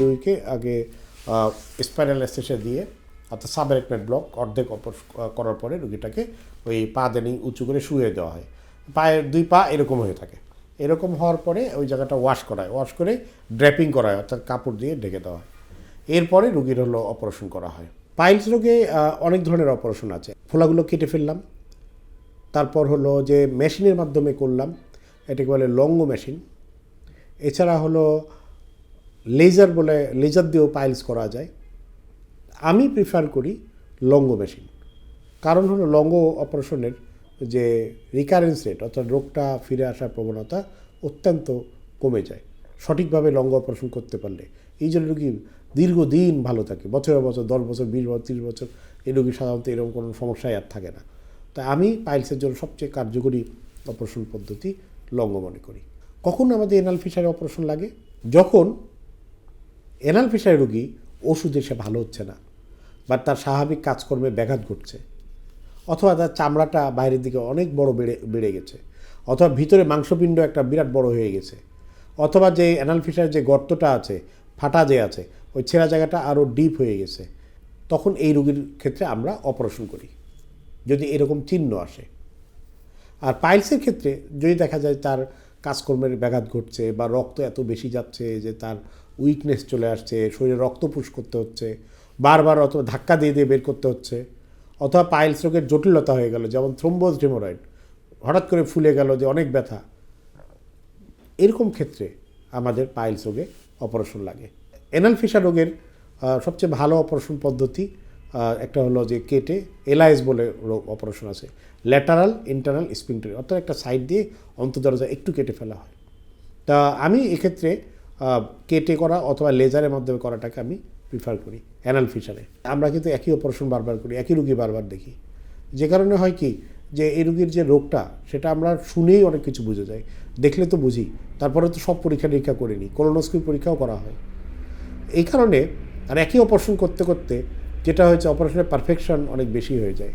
রুগীকে আগে স্পাইনাল এসেসে দিয়ে অর্থাৎ সাবরেকমেন্ট ব্লক অর্ধেক অপারেশন করার পরে রুগীটাকে ওই পা দেনি উঁচু করে শুয়ে দেওয়া হয়। পায়ের দুই পা এরকম হয়ে থাকে। এরকম হওয়ার পরে ওই জায়গাটা ওয়াশ করা হয়। ওয়াশ করে ড্র্যাপিং করা হয়, অর্থাৎ কাপড় দিয়ে ঢেকে দেওয়া হয়। এরপরে রুগীর হলো অপারেশন করা হয়। পাইলস রোগে অনেক ধরনের অপারেশন আছে। ফোলাগুলো কেটে ফেললাম। তারপর হলো যে মেশিনের মাধ্যমে করলাম। এটাকে বলে লঙ্গ মেশিন এছাড়া হলো লেজার বলে লেজার দিয়েও পাইলস করা যায়। আমি প্রিফার করি লঙ্গ মেশিন কারণ হলো লঙ্গ অপারেশনের যে রিকারেন্স রেট অর্থাৎ রোগটা ফিরে আসার প্রবণতা অত্যন্ত কমে যায়। সঠিকভাবে লঙ্গ অপারেশন করতে পারলে। এই জন্য রোগী দীর্ঘদিন ভালো থাকে। বছরের বছর, দশ বছর, বিশ বছর, তিরিশ বছর এই রোগী সাধারণত এরকম কোনো সমস্যায় আর থাকে না। তাই আমি পাইলসের জন্য সবচেয়ে কার্যকরী অপারেশন পদ্ধতি লঙ্গ মনে করি। কখন আমাদের এনাল ফিশারে অপারেশন লাগে? যখন এনাল ফিশারি রোগী ওষুধে সে ভালো হচ্ছে না, বা তার স্বাভাবিক কাজকর্মে ব্যাঘাত ঘটছে, অথবা তার চামড়াটা বাইরের দিকে অনেক বড় বেড়ে বেড়ে গেছে, অথবা ভিতরে মাংসপিণ্ড একটা বিরাট বড় হয়ে গেছে, অথবা যে অ্যানাল ফিশারের যে গর্তটা আছে, ফাটা যে আছে, ওই ছেঁড়া জায়গাটা আরও ডিপ হয়ে গেছে, তখন এই রোগীর ক্ষেত্রে আমরা অপারেশন করি, যদি এরকম চিহ্ন আসে। আর পাইলসের ক্ষেত্রে যদি দেখা যায় তার কাজকর্মের ব্যাঘাত ঘটছে বা রক্ত এত বেশি যাচ্ছে যে তার উইকনেস চলে আসছে, শরীরে রক্ত পুশ করতে হচ্ছে, বারবার অথবা ধাক্কা দিয়ে দিয়ে বের করতে হচ্ছে, অথবা পাইলস রোগের জটিলতা হয়ে গেল, যেমন থ্রোম্বোজ ডেমোরয়েড হঠাৎ করে ফুলে গেল যে অনেক ব্যথা। এরকম ক্ষেত্রে আমাদের পাইলস রোগে অপারেশন লাগে। এনাল ফিশার রোগের সবচেয়ে ভালো অপারেশন পদ্ধতি একটা হলো যে কেটে এলআইএস বলে রোগ অপারেশন আছে। ল্যাটারাল ইন্টারনাল স্পিন্টারি অর্থাৎ একটা সাইড দিয়ে অন্তর্দরজা একটু কেটে ফেলা হয়। তা আমি এক্ষেত্রে কেটে করা অথবা লেজারের মাধ্যমে করাটাকে আমি প্রিফার করি অ্যানাল ফিশারে আমরা কিন্তু একই অপারেশন বারবার করি, একই রুগী বারবার দেখি। যে কারণে হয় কি, যে এই রুগীর যে রোগটা, সেটা আমরা শুনেই অনেক কিছু বুঝে যায় দেখলে তো বুঝি, তারপরে তো সব পরীক্ষা নিরীক্ষা করিনি কোলোনোস্কোপি পরীক্ষাও করা হয়। এই কারণে আর একই অপারেশন করতে করতে যেটা হয়েছে অপারেশনের পারফেকশন অনেক বেশি হয়ে যায়।